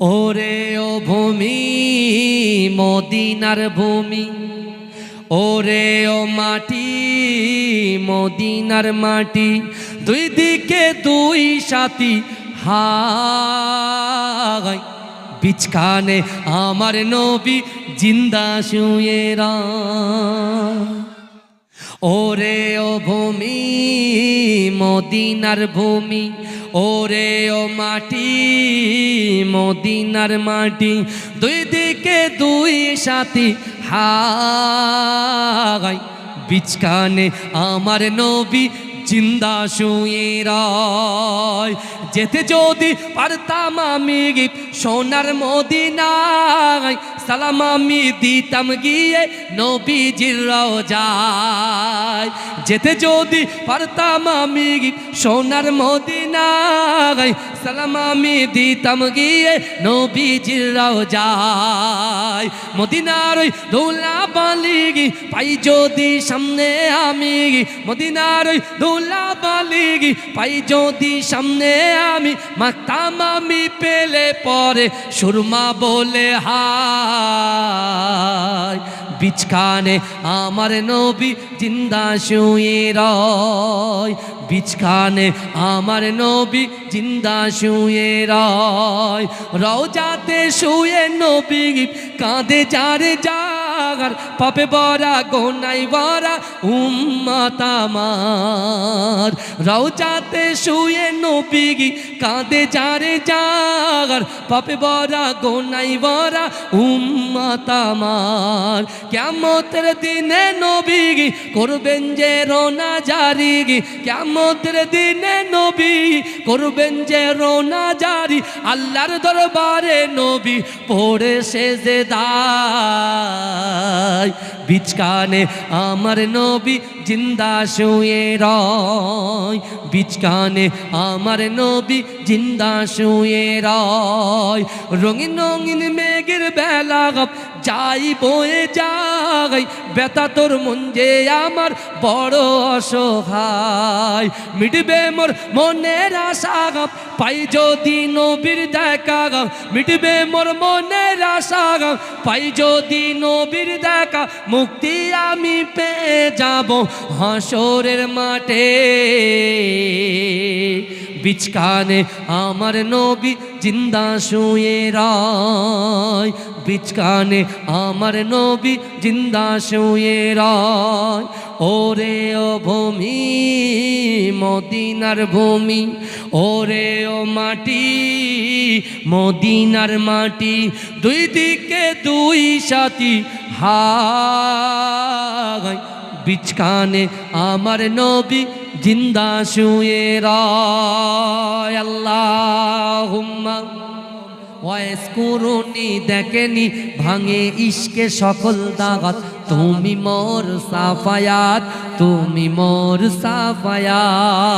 ওরে ও ভূমি, মদিনার ভূমি। ওরে ও মাটি, মদিনার মাটি। দুই দিকে দুই সাথী হাই বিচখানে আমার নবী জিন্দা শুয়ে রা ওরে ও ভূমি, মদিনার ভূমি। ওরে ও মাটি মদিনার মাটি দুই দিকে দুই সাথী হাই বিচকানে আমার নবী জিন্দা শুয়ে রয়। যেতে যদি পারতাম আমি সোনার মদিনায়, সালাম আমি দিতাম গিয়ে নবীজির রোজায় যেতে যদি পারতাম আমি সোনার মদিনায়, সালাম আমি দিতাম গিয়ে নবীজির রোজায় মদিনার ওই দৌলা বালিগি পাই যদি সামনে আমি মদিনার ওই দৌলা বালিগি পাই যদি সামনে আমি, মাতাম আমি পেলে পরে সুরমা বলে বিচখানে আমার নবী জিন্দা শুয়ে রয়। বিচখানে আমার নবী জিন্দা শুয়ে রয়। রওজাতে শুয়ে নবী কাঁদে যারে জাগার পাপে বরা গোনাই বরা, উম্মত আমার। রওজাতে শুয়ে নবী কাঁদে যারে জাগার, পাপে বরা গোনাই বরা, উম্মত আমার। কেমতের দিনে নবী করবেন যে রোনা জারি কেমতের দিনে নবী করবেন যে রোনা জারি, আল্লাহর দরবারে নবী পড়ে যে দায় বিচকানে আমার নবী জিন্দা শুয়ে রয়। বিচকানে আমার নবী জিন্দা শুয়ে রয়। রঙিন রঙিন মেঘের বেলা যাই বয়ে যাই বেতা তোর মন যে আমার বড় অসহায়। মিটবে মোর মনের আশা গাপ পাই যদি নবীর দেখা গাপ মিটবে মোর মনের আশা গাপ পাই যদি নবীর দেখা, মুক্তি আমি পেয়ে যাব হাসরের মাঠে। বিচকানে আমার নবী জিন্দা শুয়ে রায় বিচকানে আমার নবী জিন্দা শুয়ে রায়। ওরে ও ভূমি, মদিনার ভূমি, ওরে ও মাটি, মদিনার মাটি, দুই দিকে দুই সাথী হাই বিচকানে আমার নবী জিন্দা শুয়ে রায়। আল্লাহুম্মা ওয়াইস করুনি দেখেনি ভাঙে ইশকে সকল দাগাত। তুমি মোর সাফায়াত তুমি মোর সাফায়াত।